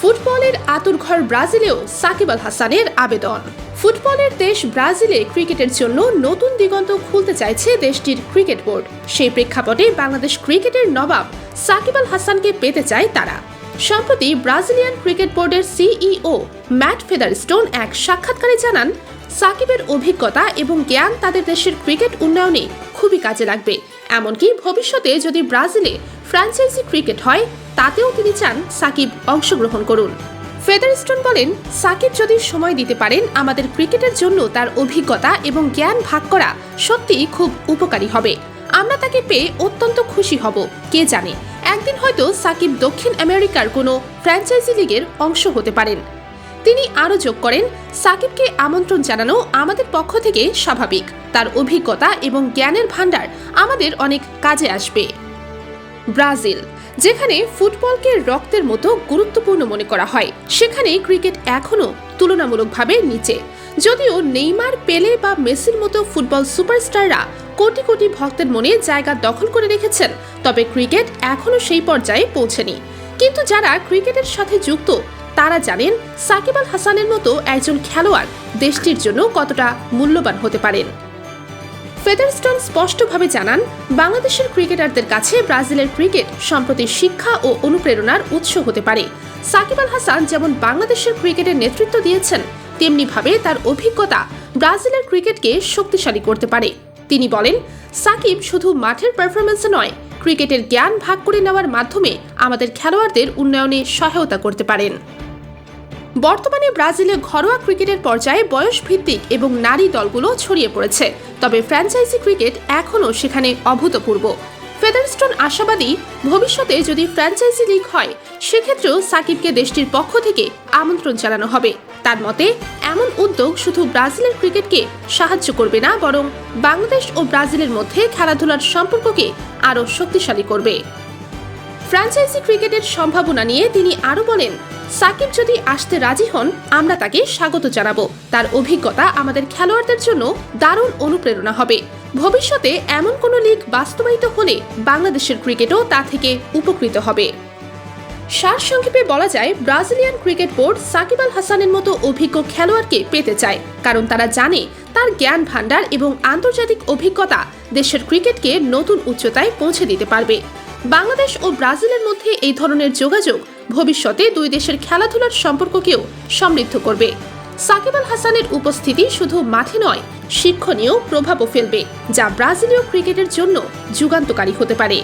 ফুটবলের আতুরঘর ব্রাজিলেও সাকিব আল হাসানের আবেদন। ফুটবলের দেশ ব্রাজিলে ক্রিকেটের জন্য নতুন দিগন্ত খুলতে চাইছে দেশটির ক্রিকেট বোর্ড। সেই প্রেক্ষাপটে বাংলাদেশ ক্রিকেটের নবাব সাকিব আল হাসানকে পেতে চায় তারা। সম্প্রতি ব্রাজিলিয়ান ক্রিকেট বোর্ডের সিইও ম্যাট ফেদারস্টোন এক সাক্ষাৎকারে জানান, সাকিবের অভিজ্ঞতা এবং জ্ঞান তাদের দেশের ক্রিকেট উন্নয়নে খুবই কাজে লাগবে। এমনকি ভবিষ্যতে যদি ব্রাজিলে ফ্র্যাঞ্চাইজি ক্রিকেট হয় তাতেও তিনি চান সাকিব অংশগ্রহণ করুন। ফেদারস্টোন বলেন, সাকিব যদি সময় দিতে পারেন, আমাদের ক্রিকেটের জন্য তার অভিজ্ঞতা এবং জ্ঞান ভাগ করা সত্যিই খুব উপকারী হবে। আমরা তাকে পেয়ে অত্যন্ত খুশি হব, কে জানে? একদিন হয়তো সাকিব দক্ষিণ আমেরিকার কোনো ফ্র্যাঞ্চাইজি লিগের অংশ হতে পারেন। তিনি আরও যোগ করেন, সাকিবকে আমন্ত্রণ জানানো আমাদের পক্ষ থেকে স্বাভাবিক। তার অভিজ্ঞতা এবং জ্ঞানের ভাণ্ডার আমাদের অনেক কাজে আসবে। ব্রাজিল, যেখানে ফুটবলকে রক্তের মতো গুরুত্বপূর্ণ মনে করা হয়। সেখানে ক্রিকেট এখনও তুলনামূলকভাবে নিচে। যদিও নেইমার, পেলে বা মেসির মতো ফুটবল সুপারস্টাররা কোটি কোটি ভক্তের মনে জায়গা দখল করে রেখেছেন, তবে ক্রিকেট এখনও সেই পর্যায়ে পৌঁছেনি। কিন্তু যারা ক্রিকেটের সাথে যুক্ত, তারা জানেন সাকিব আল হাসানের মতো একজন খেলোয়াড় দেশটির জন্য কতটা মূল্যবান হতে পারেন। ফেদারস্টোন স্পষ্টভাবে জানান, বাংলাদেশের ক্রিকেটারদের কাছে ব্রাজিলের ক্রিকেট সম্প্রতি শিক্ষা ও অনুপ্রেরণার উৎস হতে পারে। সাকিব আল হাসান যেমন বাংলাদেশের ক্রিকেটের নেতৃত্ব দিয়েছেন, তেমনিভাবে তার অভিজ্ঞতা ব্রাজিলের ক্রিকেটকে শক্তিশালী করতে পারে। তিনি বলেন, সাকিব শুধু মাঠের পারফরমেন্সে নয়, ক্রিকেটের জ্ঞান ভাগ করে নেওয়ার মাধ্যমে আমাদের খেলোয়াড়দের উন্নয়নে সহায়তা করতে পারেন। বর্তমানে ব্রাজিলে ঘরোয়া ক্রিকেটের পর্যায়ে বয়স ভিত্তিক এবং নারী দলগুলো ছড়িয়ে পড়েছে। তবে ফ্র্যাঞ্চাইজি ক্রিকেট এখনও সেখানে অভূতপূর্ব। ফেদারস্টোন আশাবাদী, ভবিষ্যতে যদি ফ্র্যাঞ্চাইজি লিগ হয়, সেক্ষেত্রেও সাকিবকে দেশটির পক্ষ থেকে আমন্ত্রণ জানানো হবে। তার মতে, এমন উদ্যোগ শুধু ব্রাজিলের ক্রিকেটকে সাহায্য করবে না, বরং বাংলাদেশ ও ব্রাজিলের মধ্যে খেলাধুলার সম্পর্ককে আরও শক্তিশালী করবে। ফ্র্যাঞ্চাইজি ক্রিকেটের সম্ভাবনা নিয়ে তিনি আরও বলেন, সাকিব যদি আসতে রাজি হন, আমরা তাকে স্বাগত জানাব। তার অভিজ্ঞতা আমাদের খেলোয়াড়দের জন্য দারুণ অনুপ্রেরণা হবে। ভবিষ্যতে এমন কোনো লিগ বাস্তবায়িত হলে বাংলাদেশের ক্রিকেটও তা থেকে উপকৃত হবে। সারসংক্ষেপে বলা যায়, Brazilian cricket board Shakib Al হাসানের মতো অভিজ্ঞ খেলোয়াড়কে পেতে চায়, কারণ তারা জানে তার জ্ঞান ভাণ্ডার এবং আন্তর্জাতিক অভিজ্ঞতা দেশের ক্রিকেটকে নতুন উচ্চতায় পৌঁছে দিতে পারবে। বাংলাদেশ ও ব্রাজিলের মধ্যে এই ধরনের যোগাযোগ ভবিষ্যতে দুই দেশের খেলাধুলার সম্পর্ককেও সমৃদ্ধ করবে। সাকিব আল হাসানের উপস্থিতি শুধু মাঠে নয়, শিক্ষণীয় প্রভাবও ফেলবে, যা ব্রাজিলীয় ক্রিকেটের জন্য যুগান্তকারী হতে পারে।